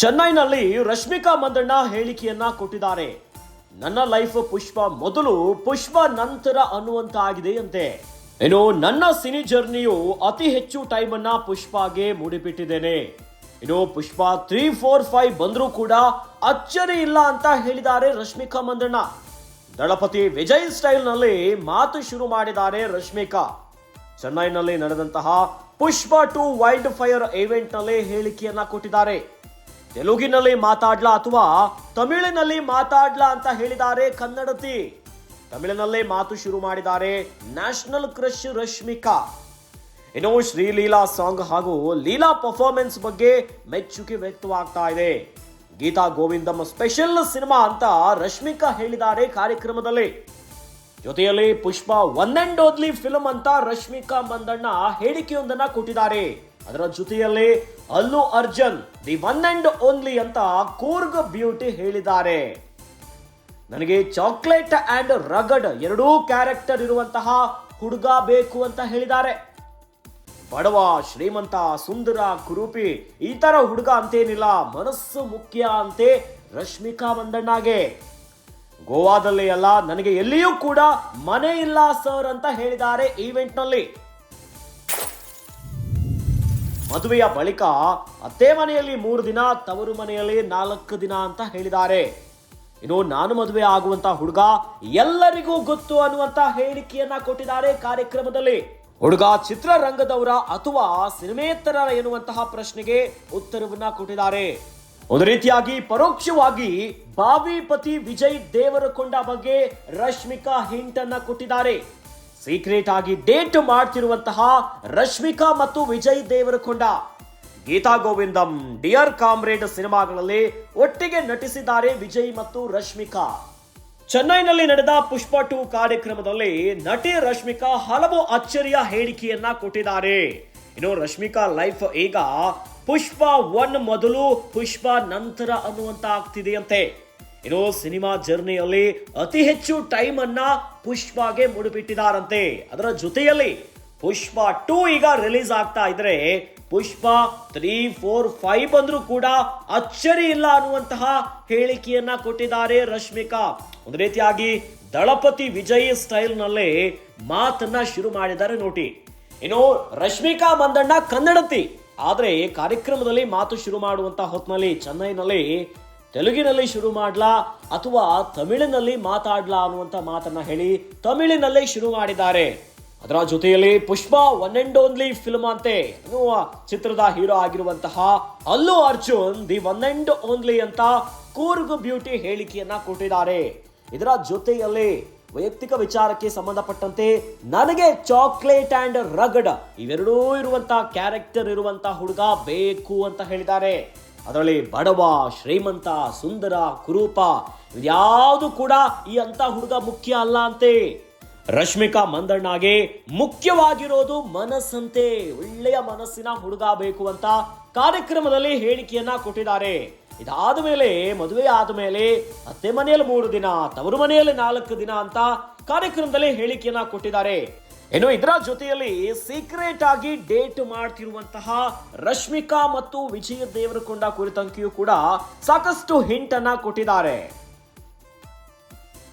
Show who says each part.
Speaker 1: ಚೆನ್ನೈನಲ್ಲಿ ರಶ್ಮಿಕಾ ಮಂದಣ್ಣ ಹೇಳಿಕೆಯನ್ನ ಕೊಟ್ಟಿದ್ದಾರೆ. ನನ್ನ ಲೈಫ್ ಪುಷ್ಪ ಮೊದಲು ಪುಷ್ಪ ನಂತರ ಅನ್ನುವಂತ ಆಗಿದೆ ಅಂತೆ. ಇನ್ನು ನನ್ನ ಸಿನಿ ಜರ್ನಿಯು ಅತಿ ಹೆಚ್ಚು ಟೈಮ್ ಅನ್ನ ಪುಷ್ಪಾಗೆ ಮೂಡಿಬಿಟ್ಟಿದ್ದೇನೆ. ಇನ್ನು ಪುಷ್ಪ ತ್ರೀ ಫೋರ್ ಫೈವ್ ಬಂದರೂ ಕೂಡ ಅಚ್ಚರಿ ಇಲ್ಲ ಅಂತ ಹೇಳಿದ್ದಾರೆ ರಶ್ಮಿಕಾ ಮಂದಣ್ಣ. ದಳಪತಿ ವಿಜಯ್ ಸ್ಟೈಲ್ನಲ್ಲಿ ಮಾತು ಶುರು ಮಾಡಿದ್ದಾರೆ ರಶ್ಮಿಕಾ. ಚೆನ್ನೈನಲ್ಲಿ ನಡೆದಂತಹ ಪುಷ್ಪ ಟು ವೈಲ್ಡ್ ಫೈರ್ ಇವೆಂಟ್ನಲ್ಲಿ ಹೇಳಿಕೆಯನ್ನ ಕೊಟ್ಟಿದ್ದಾರೆ. ತೆಲುಗಿನಲ್ಲಿ ಮಾತಾಡ್ಲಾ ಅಥವಾ ತಮಿಳಿನಲ್ಲಿ ಮಾತಾಡ್ಲಾ ಅಂತ ಹೇಳಿದ್ದಾರೆ ಕನ್ನಡತಿ. ತಮಿಳಿನಲ್ಲೇ ಮಾತು ಶುರು ಮಾಡಿದ್ದಾರೆ ನ್ಯಾಷನಲ್ ಕ್ರಶ್ ರಶ್ಮಿಕಾ. ಇನ್ನು ಶ್ರೀಲೀಲಾ ಸಾಂಗ್ ಹಾಗೂ ಲೀಲಾ ಪರ್ಫಾರ್ಮೆನ್ಸ್ ಬಗ್ಗೆ ಮೆಚ್ಚುಗೆ ವ್ಯಕ್ತವಾಗ್ತಾ ಇದೆ. ಗೀತಾ ಗೋವಿಂದಮ್ಮ ಸ್ಪೆಷಲ್ ಸಿನಿಮಾ ಅಂತ ರಶ್ಮಿಕಾ ಹೇಳಿದ್ದಾರೆ ಕಾರ್ಯಕ್ರಮದಲ್ಲಿ. ಜೊತೆಯಲ್ಲಿ Pushpa one and only film ಅಂತ ರಶ್ಮಿಕಾ ಮಂದಣ್ಣ ಹೇಳಿಕೆಯೊಂದನ್ನ ಕೊಟ್ಟಿದ್ದಾರೆ. ಅದರ ಜೊತೆಯಲ್ಲಿ Allu Arjun the one and only ಅಂತ ಕೂರ್ಗ್ ಬ್ಯೂಟಿ ಹೇಳಿದ್ದಾರೆ. ನನಗೆ ಚಾಕ್ಲೇಟ್ ಅಂಡ್ ರಗಡ್ ಎರಡೂ ಕ್ಯಾರೆಕ್ಟರ್ ಇರುವಂತಹ ಹುಡುಗ ಬೇಕು ಅಂತ ಹೇಳಿದ್ದಾರೆ. ಬಡವ, ಶ್ರೀಮಂತ, ಸುಂದರ, ಕುರೂಪಿ, ಈ ತರ ಹುಡುಗ ಅಂತೇನಿಲ್ಲ, ಮನಸ್ಸು ಮುಖ್ಯ ಅಂತೆ ರಶ್ಮಿಕಾ ಮಂದಣ್ಣಗೆ. ಗೋವಾದಲ್ಲಿ ಅಲ್ಲ, ನನಗೆ ಎಲ್ಲಿಯೂ ಕೂಡ ಮನೆ ಇಲ್ಲ ಸರ್ ಅಂತ ಹೇಳಿದ್ದಾರೆ ಈವೆಂಟ್ನಲ್ಲಿ. ಮದುವೆಯ ಬಳಿಕ ಅತ್ತೆ ಮನೆಯಲ್ಲಿ ಮೂರು ದಿನ, ತವರು ಮನೆಯಲ್ಲಿ ನಾಲ್ಕು ದಿನ ಅಂತ ಹೇಳಿದ್ದಾರೆ. ಇನ್ನು ನಾನು ಮದುವೆ ಆಗುವಂತ ಹುಡುಗ ಎಲ್ಲರಿಗೂ ಗೊತ್ತು ಅನ್ನುವಂತ ಹೇಳಿಕೆಯನ್ನ ಕೊಟ್ಟಿದ್ದಾರೆ ಕಾರ್ಯಕ್ರಮದಲ್ಲಿ. ಹುಡುಗ ಚಿತ್ರರಂಗದವರ ಅಥವಾ ಸಿನಿಮೇತರ ಎನ್ನುವಂತಹ ಪ್ರಶ್ನೆಗೆ ಉತ್ತರವನ್ನ ಕೊಟ್ಟಿದ್ದಾರೆ. ಒಂದು ರೀತಿಯಾಗಿ ಪರೋಕ್ಷವಾಗಿ ಬಾವಿ ಪತಿ ವಿಜಯ್ ದೇವರಕೊಂಡ ಬಗ್ಗೆ ರಶ್ಮಿಕಾ ಹಿಂಟ್ ಅನ್ನ ಕೊಟ್ಟಿದ್ದಾರೆ. ಸೀಕ್ರೆಟ್ ಆಗಿ ಡೇಟ್ ಮಾಡ್ತಿರುವಂತಹ ರಶ್ಮಿಕಾ ಮತ್ತು ವಿಜಯ್ ದೇವರಕೊಂಡ. ಗೀತಾ ಗೋವಿಂದಂ ಡಿಯರ್ ಕಾಮ್ರೇಡ್ ಸಿನಿಮಾಗಳಲ್ಲಿ ಒಟ್ಟಿಗೆ ನಟಿಸಿದ್ದಾರೆ ವಿಜಯ್ ಮತ್ತು ರಶ್ಮಿಕಾ. ಚೆನ್ನೈನಲ್ಲಿ ನಡೆದ ಪುಷ್ಪ ಟು ಕಾರ್ಯಕ್ರಮದಲ್ಲಿ ನಟಿ ರಶ್ಮಿಕಾ ಹಲವು ಅಚ್ಚರಿಯ ಹೇಳಿಕೆಯನ್ನ ಕೊಟ್ಟಿದ್ದಾರೆ. ಇನ್ನು ರಶ್ಮಿಕಾ ಲೈಫ್ ಈಗ ಪುಷ್ಪ ಒನ್ ಮೊದಲು ಪುಷ್ಪ ನಂತರ ಅನ್ನುವಂತ ಆಗ್ತಿದೆಯಂತೆ ಇನ್ನು ಸಿನಿಮಾ ಜರ್ನಿಯಲ್ಲಿ ಅತಿ ಹೆಚ್ಚು ಟೈಮ್ ಅನ್ನ ಪುಷ್ಪಾಗೆ ಮುಡಿಬಿಟ್ಟಿದ್ದಾರಂತೆ ಅದರ ಜೊತೆಯಲ್ಲಿ ಪುಷ್ಪ ಟೂ ಈಗ ರಿಲೀಸ್ ಆಗ್ತಾ ಇದ್ರೆ ಪುಷ್ಪ ತ್ರೀ ಫೋರ್ ಫೈವ್ ಬಂದ್ರೂ ಕೂಡ ಅಚ್ಚರಿ ಇಲ್ಲ ಅನ್ನುವಂತಹ ಹೇಳಿಕೆಯನ್ನ ಕೊಟ್ಟಿದ್ದಾರೆ ರಶ್ಮಿಕಾ. ಒಂದು ರೀತಿಯಾಗಿ ದಳಪತಿ ವಿಜಯ್ ಸ್ಟೈಲ್ ನಲ್ಲೇ ಮಾತನ್ನ ಶುರು ಮಾಡಿದ್ದಾರೆ ನೋಡಿ ಇನ್ನು ರಶ್ಮಿಕಾ ಮಂದಣ್ಣ ಕನ್ನಡತಿ. ಆದ್ರೆ ಕಾರ್ಯಕ್ರಮದಲ್ಲಿ ಮಾತು ಶುರು ಮಾಡುವಂತಹ ಹೊತ್ತಿನಲ್ಲಿ ಚೆನ್ನೈನಲ್ಲಿ ತೆಲುಗಿನಲ್ಲಿ ಶುರು ಮಾಡ್ಲಾ ಅಥವಾ ತಮಿಳಿನಲ್ಲಿ ಮಾತಾಡ್ಲಾ ಅನ್ನುವಂತ ಮಾತನ್ನ ಹೇಳಿ ತಮಿಳಿನಲ್ಲೇ ಶುರು ಮಾಡಿದ್ದಾರೆ. ಅದರ ಜೊತೆಯಲ್ಲಿ Pushpa one and only film ಅಂತೆ. ಅನ್ನುವ ಚಿತ್ರದ ಹೀರೋ ಆಗಿರುವಂತಹ Allu Arjun the one and only ಅಂತ ಕೂರ್ಗ್ ಬ್ಯೂಟಿ ಹೇಳಿಕೆಯನ್ನ ಕೊಟ್ಟಿದ್ದಾರೆ. ಇದರ ಜೊತೆಯಲ್ಲಿ ವೈಯಕ್ತಿಕ ವಿಚಾರಕ್ಕೆ ಸಂಬಂಧಪಟ್ಟಂತೆ ನನಗೆ ಚಾಕ್ಲೇಟ್ ಅಂಡ್ ರಗಡ್ ಇವೆರಡೂ ಇರುವಂತಹ ಕ್ಯಾರೆಕ್ಟರ್ ಇರುವಂತಹ ಹುಡುಗ ಬೇಕು ಅಂತ ಹೇಳಿದ್ದಾರೆ. ಅದರಲ್ಲಿ ಬಡವ, ಶ್ರೀಮಂತ, ಸುಂದರ, ಕುರೂಪ ಯಾವುದು ಕೂಡ ಈ ಅಂತ ಹುಡುಗ ಮುಖ್ಯ ಅಲ್ಲ ಅಂತೆ. ರಶ್ಮಿಕಾ ಮಂದಣ್ಣಗೆ ಮುಖ್ಯವಾಗಿರೋದು ಮನಸ್ಸಂತೆ. ಒಳ್ಳೆಯ ಮನಸ್ಸಿನ ಹುಡುಗ ಬೇಕು ಅಂತ ಕಾರ್ಯಕ್ರಮದಲ್ಲಿ ಹೇಳಿಕೆಯನ್ನ ಕೊಟ್ಟಿದ್ದಾರೆ. ಇದಾದ ಮೇಲೆ, ಮದುವೆ ಆದ ಮೇಲೆ ಅತ್ತೆ ಮನೆಯಲ್ಲಿ ಮೂರು ದಿನ, ತವರು ಮನೆಯಲ್ಲಿ ನಾಲ್ಕು ದಿನ ಅಂತ ಕಾರ್ಯಕ್ರಮದಲ್ಲಿ ಹೇಳಿಕೆಯನ್ನ ಕೊಟ್ಟಿದ್ದಾರೆ. ಇನ್ನು ಇದರ ಜೊತೆಯಲ್ಲಿ ಸೀಕ್ರೆಟ್ ಆಗಿ ಡೇಟ್ ಮಾಡ್ತಿರುವಂತಹ ರಶ್ಮಿಕಾ ಮತ್ತು ವಿಜಯ ದೇವರಕೊಂಡ ಕುರಿತಂತೆಯೂ ಕೂಡ ಸಾಕಷ್ಟು ಹಿಂಟ್ ಅನ್ನ ಕೊಟ್ಟಿದ್ದಾರೆ.